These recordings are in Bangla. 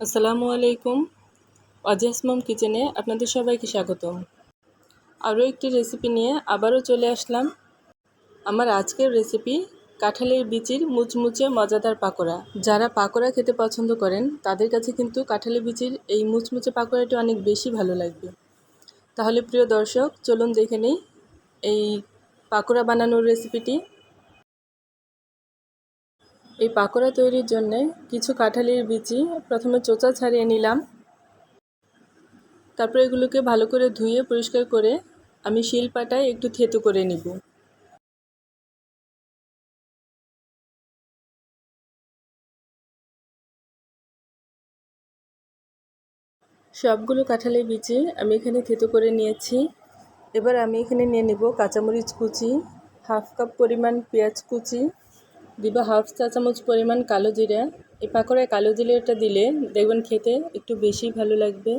আসসালামু আলাইকুম। অজাসমম কিচেনে আপনাদের সবাইকে স্বাগতম। আরও একটি রেসিপি নিয়ে আবারও চলে আসলাম। আমার আজকের রেসিপি কাঁঠালের বিচির মুচমুচে মজাদার পাকোড়া। যারা পাকোড়া খেতে পছন্দ করেন, তাদের কাছে কিন্তু কাঁঠালের বিচির এই মুচমুচে পাকোড়াটি অনেক বেশি ভালো লাগবে। তাহলে প্রিয় দর্শক, চলুন দেখে নিই এই পাকোড়া বানানোর রেসিপিটি। এই পাকোড়া তৈরির জন্য কিছু কাঁঠালির বিচি প্রথমে চোচা ছাড়িয়ে নিলাম। তারপর এগুলোকে ভালো করে ধুয়ে পরিষ্কার করে আমি শিলপাটায় একটু থেতু করে নিব। সবগুলো কাঁঠালের বিচি আমি এখানে থেতু করে নিয়েছি। এবার আমি এখানে নিয়ে নিব কাঁচামরিচ কুচি, হাফ কাপ পরিমাণ পেঁয়াজ কুচি দিব হাফ চা চামচ পরিমাণ কালো জিরা। এই পাকোড়ায় কালো জিরাটা দিলে দেখবেন খেতে একটু বেশি ভালো লাগবে।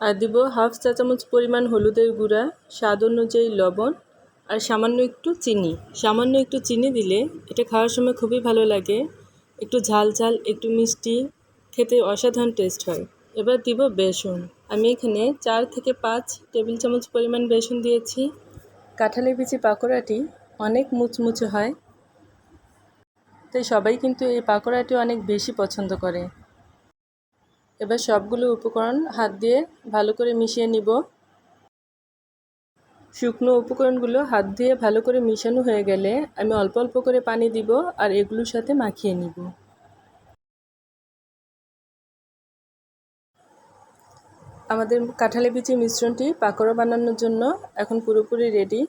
আর দিব হাফ চা চামচ পরিমাণ হলুদের গুঁড়া, স্বাদ অনুযায়ী লবণ আর সামান্য একটু চিনি। সামান্য একটু চিনি দিলে এটা খাওয়ার সময় খুবই ভালো লাগে। একটু ঝাল ঝাল, একটু মিষ্টি, খেতে অসাধারণ টেস্ট হয়। এবার দিব বেসন। আমি এখানে চার থেকে পাঁচ টেবিল চামচ পরিমাণ বেসন দিয়েছি। কাঁঠালের বিচি পাকোড়াটি অনেক মুচমুচে হয়। তাই সবাই কিন্তু এই পাকোড়াটি অনেক বেশি পছন্দ করে। এবার সবগুলো উপকরণ হাত দিয়ে ভালো করে মিশিয়ে নিব। শুকনো উপকরণগুলো হাত দিয়ে ভালো করে মিশানো হয়ে গেলে আমি অল্প অল্প করে পানি দিব আর এগুলোর সাথে মাখিয়ে নিব। আমাদের কাঁঠালি বিচি মিশ্রণটি পাকোড়া বানানোর জন্য এখন পুরোপুরি রেডি।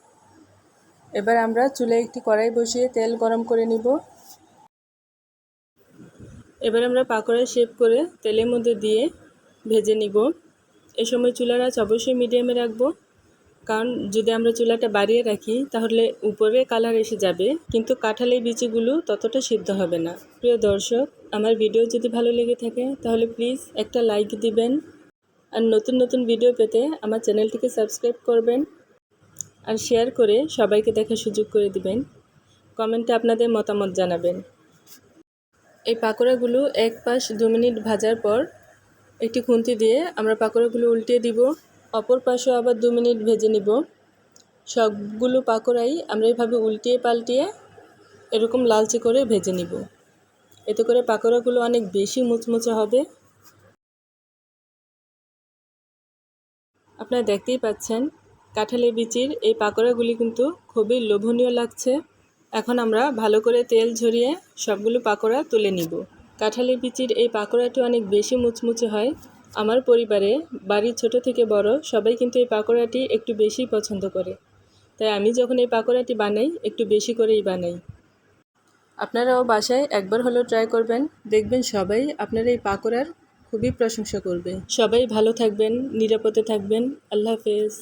এবার আমরা চুলে একটি কড়াই বসিয়ে তেল গরম করে নিব। এবার আমরা পাকোড়া শেপ করে তেলের মধ্যে দিয়ে ভেজে নিব। এ সময় চুলার আঁচ অবশ্যই মিডিয়ামে রাখব। কারণ যদি আমরা চুলাটা বাড়িয়ে রাখি, তাহলে উপরে কালার এসে যাবে। কিন্তু কাঁঠালের বিচিগুলো ততটা সিদ্ধ হবে না। প্রিয় দর্শক, আমার ভিডিও যদি ভালো লেগে থাকে, তাহলে প্লিজ একটা লাইক দিবেন। আর নতুন নতুন ভিডিও পেতে আমার চ্যানেলটিকে সাবস্ক্রাইব করবেন। আর শেয়ার করে সবাইকে দেখার সুযোগ করে দিবেন। কমেন্টে আপনাদের মতামত জানাবেন। এই পাকোড়াগুলো এক পাশ দু মিনিট ভাজার পর একটি খুন্তি দিয়ে আমরা পাকোড়াগুলো উল্টিয়ে দিব। অপর পাশেও আবার দু মিনিট ভেজে নিব। সবগুলো পাকোড়াই আমরা এইভাবে উল্টিয়ে পাল্টিয়ে এরকম লালচে করে ভেজে নিব। এতে করে পাকোড়াগুলো অনেক বেশি মুচমুচে হবে। আপনারা দেখতেই পাচ্ছেন, কাঁঠালের বিচির এই পাকোড়াগুলি কিন্তু খুবই লোভনীয় লাগছে। এখন আমরা ভালো করে তেল ঝরিয়ে সবগুলো পাকোড়া তুলে নিব। কাঁঠালি বিচির এই পাকোড়াটি অনেক বেশি মুচমুচে হয়। আমার পরিবারে বাড়ির ছোট থেকে বড় সবাই কিন্তু এই পাকোড়াটি একটু বেশি পছন্দ করে। তাই আমি যখন এই পাকোড়াটি বানাই, একটু বেশি করেই বানাই। আপনারাও বাসায় একবার হলেও ট্রাই করবেন। দেখবেন সবাই আপনার এই পাকোড়ার খুবই প্রশংসা করবে। সবাই ভালো থাকবেন, নিরাপদে থাকবেন। আল্লাহ হাফেজ।